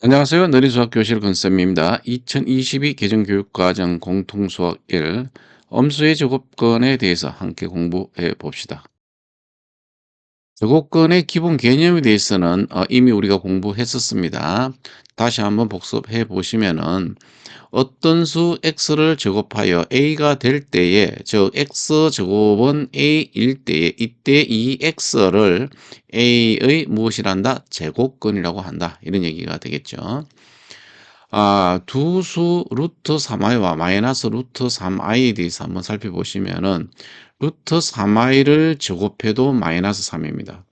안녕하세요. 느린수학교실 권쌤입니다. 2022 개정교육과정 공통수학 1 엄수의 제곱근에 대해서 함께 공부해 봅시다. 제곱근의 기본 개념에 대해서는 어, 이미 우리가 공부했었습니다. 다시 한번 복습해 보시면은 어떤 수 x를 제곱하여 a가 될 때에 즉 x 제곱은 a일 때에 이때 이 x를 a의 무엇이란다? 제곱근이라고 한다. 이런 얘기가 되겠죠. 아, 두 수 루트 3i와 마이너스 루트 3i에 대해서 한번 살펴보시면은 루트 3i를 제곱해도 마이너스 3입니다.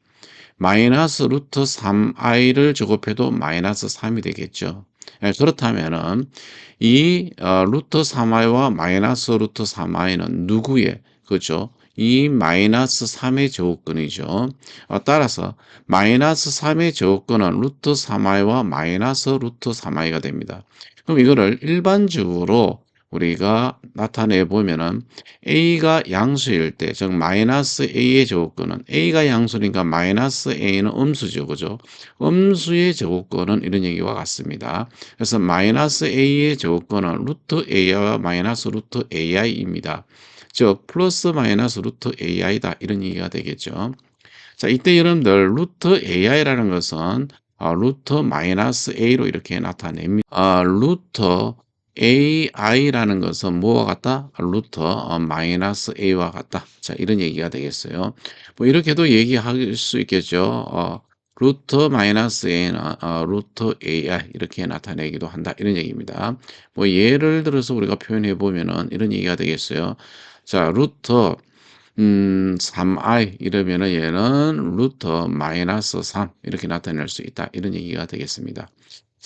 마이너스 루트 3i를 제곱해도 마이너스 3이 되겠죠. 예, 그렇다면 은 이 어, 루트 3i와 마이너스 루트 3i는 누구의 그죠? 이 마이너스 3의 제곱근이죠. 어, 따라서 마이너스 3의 제곱근은 루트 3i와 마이너스 루트 3i가 됩니다. 그럼 이거를 일반적으로 우리가 나타내 보면은 a가 양수일 때, 즉 마이너스 a의 제곱근은 a가 양수니까 마이너스 a는 음수죠, 그죠? 음수의 제곱근은 이런 얘기와 같습니다. 그래서 마이너스 a의 제곱근은 루트 a와 마이너스 루트 ai입니다. 즉 플러스 마이너스 루트 ai다 이런 얘기가 되겠죠. 자, 이때 여러분들 루트 ai라는 것은 어, 루트 마이너스 a로 이렇게 나타냅니다. 어, 루트 ai라는 것은 뭐와 같다? 루트 어, 마이너스 a와 같다. 자, 이런 얘기가 되겠어요. 뭐 이렇게도 얘기할 수 있겠죠. 어, 루트 마이너스 a는 어, 루트 ai 이렇게 나타내기도 한다. 이런 얘기입니다. 뭐 예를 들어서 우리가 표현해 보면은 이런 얘기가 되겠어요. 자, 루트 음, 3i 이러면은 얘는 루트 마이너스 3 이렇게 나타낼 수 있다. 이런 얘기가 되겠습니다.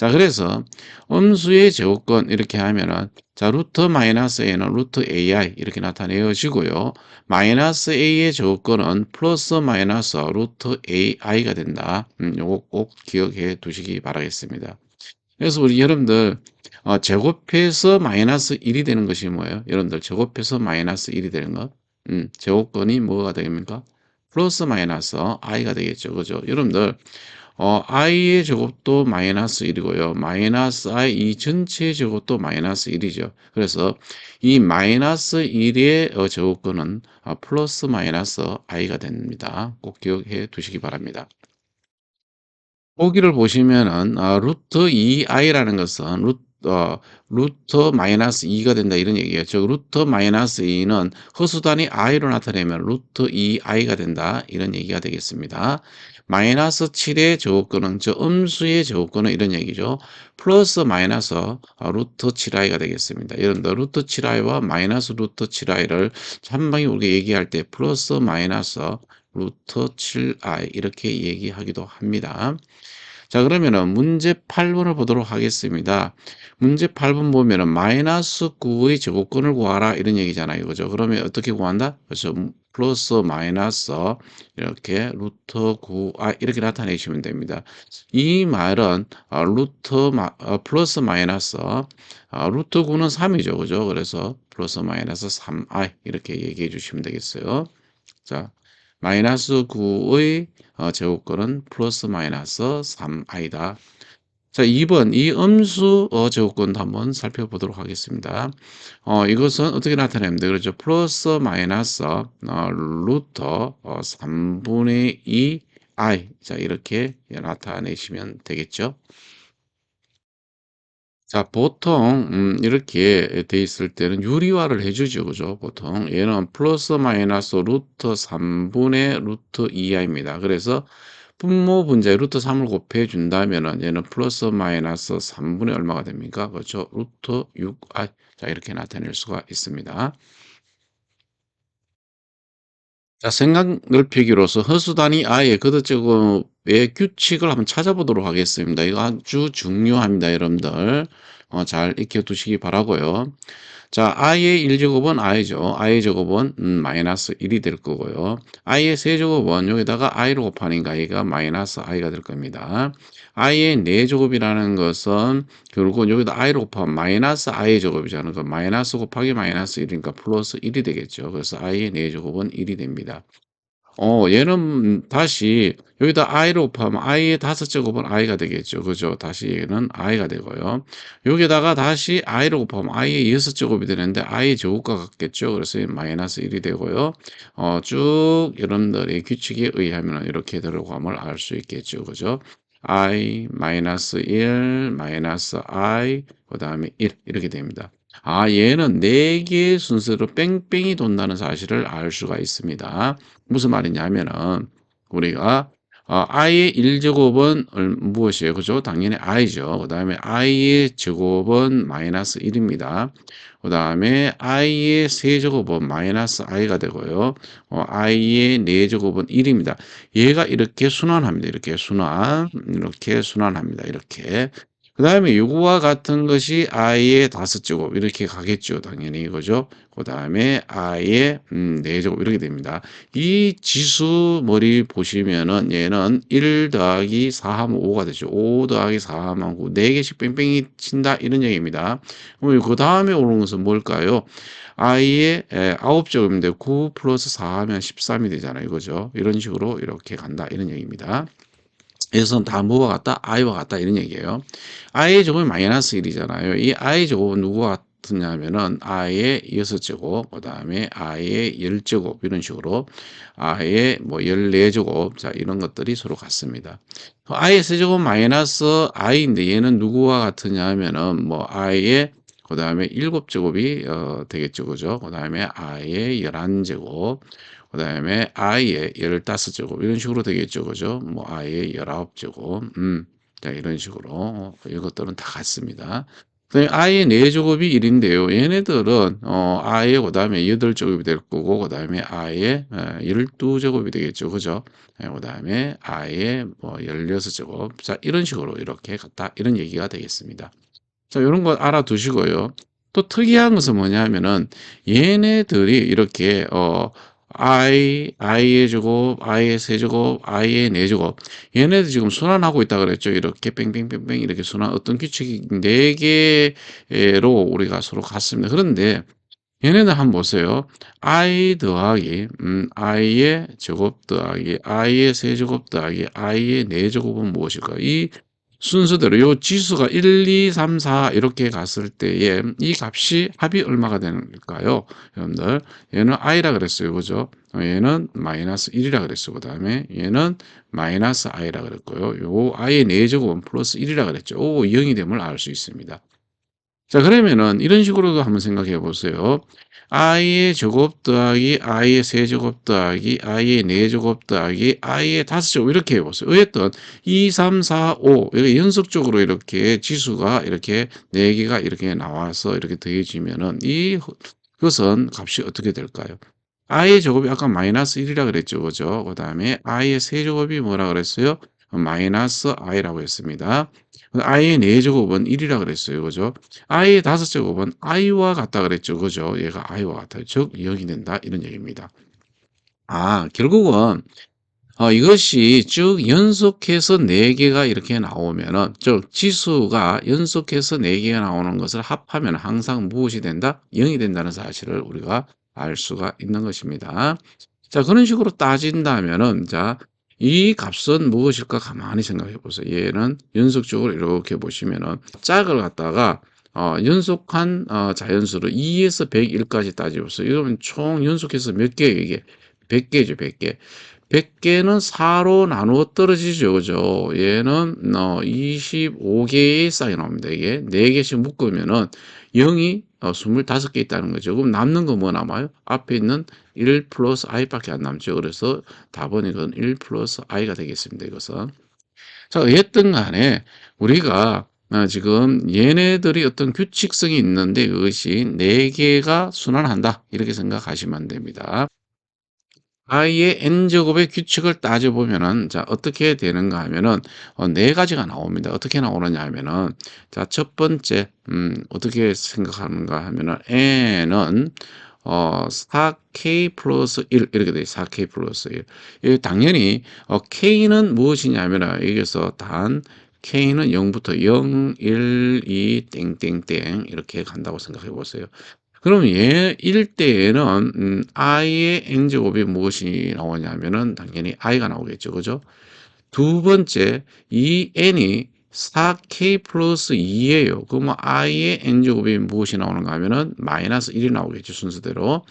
자, 그래서 음수의 제곱권 이렇게 하면은 자, 루트 마이너스 a는 루트 ai 이렇게 나타내어지고요. 마이너스 a의 제곱권은 플러스 마이너스 루트 ai가 된다. 음, 요거 꼭 기억해 두시기 바라겠습니다. 그래서 우리 여러분들 어, 제곱해서 마이너스 1이 되는 것이 뭐예요? 여러분들 제곱해서 마이너스 1이 되는 것. 음, 제곱권이 뭐가 됩니까? 플러스 마이너스 i가 되겠죠. 그죠? 여러분들 어, i의 제곱도 마이너스 1이고요. 마이너스 i 이 전체의 제곱도 마이너스 1이죠. 그래서 이 마이너스 1의 어, 제곱근은 어, 플러스 마이너스 i가 됩니다. 꼭 기억해 두시기 바랍니다. 보기를 보시면은 어, 루트 2i라는 것은 루트 어, 루트 마이너스 2가 된다 이런 얘기예요. 즉 루트 마이너스 2는 허수단위 i로 나타내면 루트 2i가 된다 이런 얘기가 되겠습니다. 마이너스 7의 제곱근은 저 음수의 제곱근은 이런 얘기죠. 플러스 마이너스 어, 루트 7i가 되겠습니다. 여러분들 루트 7i와 마이너스 루트 7i를 한 방에 우리가 얘기할 때 플러스 마이너스 루트 7i 이렇게 얘기하기도 합니다. 자, 그러면은 문제 8번을 보도록 하겠습니다. 문제 8번 보면은 마이너스 9의 제곱근을 구하라 이런 얘기잖아요. 그죠? 그러면 어떻게 구한다? 그래서 플러스 마이너스 이렇게 루트 9 아, 이렇게 나타내시면 됩니다. 이 말은 아, 루트 마, 아, 플러스 마이너스 아, 루트 9는 3이죠. 그죠? 그래서 플러스 마이너스 3i 이렇게 얘기해 주시면 되겠어요. 자, 마이너스 9의 어, 제곱근은 플러스 마이너스 3i다. 자, 2번 이 음수 어, 제곱근도 한번 살펴보도록 하겠습니다. 어, 이것은 어떻게 나타냅니다. 그렇죠. 플러스 마이너스 어, 루트 어, 3분의 2 i 자 이렇게 나타내시면 되겠죠. 자, 보통 음, 이렇게 돼 있을 때는 유리화를 해주죠, 그죠? 보통 얘는 플러스 마이너스 루트 3분의 루트 2i입니다. 그래서 분모 분자에 루트 3을 곱해 준다면은 얘는 플러스 마이너스 3분의 얼마가 됩니까? 그렇죠? 루트 6i 자 이렇게 나타낼 수가 있습니다. 자, 생각 넓히기로서 허수 단위 i의 거듭제곱의 규칙을 한번 찾아보도록 하겠습니다. 이거 아주 중요합니다, 여러분들. 어, 잘 익혀두시기 바라고요. 자, i의 1제곱은 i죠. i의 제곱은 음, 마이너스 1이 될 거고요. i의 세제곱은 여기다가 i로 곱하니까 i가 마이너스 i가 될 겁니다. I의 4제곱이라는 것은 결국 여기다 i로 곱하면 마이너스 i의 제곱이잖아요. 그 마이너스 곱하기 마이너스 1이니까 플러스 1이 되겠죠. 그래서 i의 4제곱은 1이 됩니다. 어 얘는 다시 여기다 i를 곱하면 i의 다섯 제곱은 i가 되겠죠. 그죠? 다시 얘는 i가 되고요. 여기다가 다시 i를 곱하면 i의 여섯 제곱이 되는데 i 제곱과 같겠죠. 그래서 마이너스 1이 되고요. 어 쭉 여러분들의 규칙에 의하면 이렇게 들어감을 알 수 있겠죠. 그죠? I 마이너스 1 마이너스 i 그 다음에 1 이렇게 됩니다. 아 얘는 4 개의 순서로 뺑뺑이 돈다는 사실을 알 수가 있습니다. 무슨 말이냐면은 우리가 어 i의 1제곱은 얼 무엇이에요? 그죠? 당연히 i죠. 그 다음에 i의 제곱은 마이너스 1 입니다. 그 다음에 i의 세제곱은 마이너스 i가 되고요. 어 i의 4제곱은 1 입니다. 얘가 이렇게 순환합니다. 이렇게 순환, 이렇게 순환합니다. 이렇게. 그 다음에 요거와 같은 것이 i의 다섯 제곱 이렇게 가겠죠. 당연히 그죠? 그 다음에 i의 음 4제곱 이렇게 됩니다. 이 지수 머리 보시면은 얘는 1 더하기 4 하면 5가 되죠. 5 더하기 4 하면 9 4 개씩 뺑뺑이 친다 이런 얘기입니다. 그럼 그 다음에 오는 것은 뭘까요? i의 에, 9제곱인데 9 플러스 4 하면 13이 되잖아요. 그죠? 이런 식으로 이렇게 간다 이런 얘기입니다. 그래서 다 뭐와 같다? i와 같다 이런 얘기예요. i의 제곱이 마이너스 1이잖아요. 이 i 제곱은 누구와 같으냐면은 i의 6제곱, 그 다음에 i의 10제곱 이런 식으로 i의 뭐 14제곱 자 이런 것들이 서로 같습니다. i의 세제곱 마이너스 i인데 얘는 누구와 같으냐 하면은 뭐 i의 그 다음에 7제곱이 어, 되겠죠. 그죠? 그 다음에 i의 11제곱 그 다음에 i의 15제곱 이런 식으로 되겠죠. 그죠? 뭐 i의 19제곱 음, 자 이런 식으로 이것들은 다 같습니다. i의 4제곱이 1인데요. 얘네들은 어 i의 그다음에 8제곱이 될 거고 그 다음에 i의 12제곱이 되겠죠. 그죠? 예, 그다음에 i의 뭐 16제곱. 자, 이런 식으로 이렇게 갔다 이런 얘기가 되겠습니다. 자, 요런 거 알아두시고요. 또 특이한 것은 뭐냐면은 얘네들이 이렇게 어 i, i의 제곱, i의 세제곱, i의 네제곱 얘네들 지금 순환하고 있다 그랬죠. 이렇게 뺑뺑뺑뺑 이렇게 순환 어떤 규칙이 네 개로 우리가 서로 같습니다. 그런데 얘네들 한번 보세요. i 더하기 음, i의 제곱 더하기 i의 세제곱 더하기 i의 네제곱은 무엇일까? 이 순서대로 요 지수가 1, 2, 3, 4 이렇게 갔을 때에 이 값이 합이 얼마가 되는가요? 여러분들 얘는 i라 그랬어요. 그죠? 어, 얘는 마이너스 1이라 그랬어요. 그 다음에 얘는 마이너스 i라 그랬고요. 요 i의 4제곱은 플러스 1이라 그랬죠. 오 0이 됨을 알 수 있습니다. 자 그러면은 이런 식으로도 한번 생각해 보세요. i의 제곱 더하기 i의 세제곱 더하기 i의 네제곱 더하기 i의 다섯제곱 이렇게 해보세요. 어쨌든 2, 3, 4, 5 이렇게 연속적으로 이렇게 지수가 이렇게 네 개가 이렇게 나와서 이렇게 더해지면은 이 그것은 값이 어떻게 될까요? i의 제곱이 아까 마이너스 1이라 그랬죠. 그죠? 그 다음에 i의 세제곱이 뭐라 그랬어요? 마이너스 i라고 했습니다. i의 4제곱은 1이라 그랬어요. 그죠? i의 5제곱은 i와 같다 그랬죠. 그죠? 얘가 i와 같아요. 즉 0이 된다. 이런 얘기입니다. 아, 결국은 어, 이것이 쭉 연속해서 4개가 이렇게 나오면은 즉 지수가 연속해서 4개가 나오는 것을 합하면 항상 무엇이 된다? 0이 된다는 사실을 우리가 알 수가 있는 것입니다. 자, 그런 식으로 따진다면은 자, 이 값은 무엇일까 가만히 생각해 보세요. 얘는 연속적으로 이렇게 보시면은 짝을 갖다가 어, 연속한 어, 자연수로 2에서 101까지 따져보세요. 이러면 총 연속해서 몇 개예요, 이게? 100개죠, 100개. 100개는 4로 나누어 떨어지죠, 그죠? 얘는 어, 25개의 쌍이 나옵니다. 이게 4개씩 묶으면은 0이 어, 25개 있다는 거죠. 그럼 남는 거 뭐 남아요? 앞에 있는 1 플러스 i밖에 안 남죠. 그래서 답은 이건 1 플러스 i가 되겠습니다. 이것은. 자, 어쨌든 간에 우리가 어, 지금 얘네들이 어떤 규칙성이 있는데 그것이 4개가 순환한다. 이렇게 생각하시면 됩니다. I의 n제곱의 규칙을 따져보면은, 자, 어떻게 되는가 하면은, 어, 네 가지가 나옵니다. 어떻게 나오느냐 하면은, 자, 첫 번째, 음, 어떻게 생각하는가 하면은, n은, 어, 4k 플러스 1, 이렇게 돼요. 4k 플러스 1. 이 당연히, 어, k는 무엇이냐면은, 여기서 단, k는 0부터 0, 1, 2, 땡땡땡, 이렇게 간다고 생각해 보세요. 그럼 얘1 때에는 음 i의 n제곱이 무엇이 나오냐면은 당연히 i가 나오겠죠. 그죠? 두 번째 이 n이 4k 플러스 2예요. 그러면 i의 n제곱이 무엇이 나오는가 하면은 마이너스 1이 나오겠죠. 순서대로.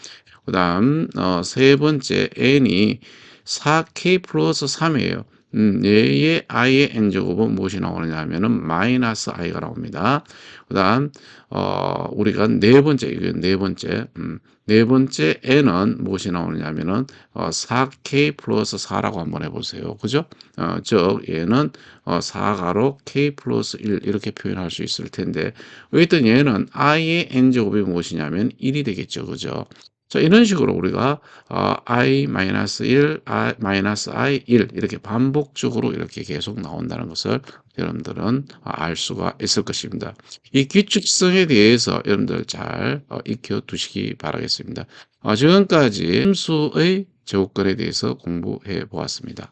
그 다음 어, 세 번째 n이 4k 플러스 3이에요. 음, 얘의 i의 n제곱은 무엇이 나오느냐 하면은 마이너스 i가 나옵니다. 그 다음 어, 우리가 네 번째 이건 네 번째 음, 네 번째 n은 무엇이 나오느냐 하면은 어, 4k 플러스 4라고 한번 해보세요. 그죠? 어, 즉 얘는 어, 4가로 k 플러스 1 이렇게 표현할 수 있을 텐데 어쨌든 얘는 i의 n제곱이 무엇이냐면 1이 되겠죠. 그죠? 자, 이런 식으로 우리가 어, i 마이너스 1, i 마이너스 i 1 이렇게 반복적으로 이렇게 계속 나온다는 것을 여러분들은 알 수가 있을 것입니다. 이 규칙성에 대해서 여러분들 잘 어, 익혀 두시기 바라겠습니다. 어, 지금까지 함수의 제곱근에 대해서 공부해 보았습니다.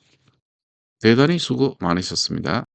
대단히 수고 많으셨습니다.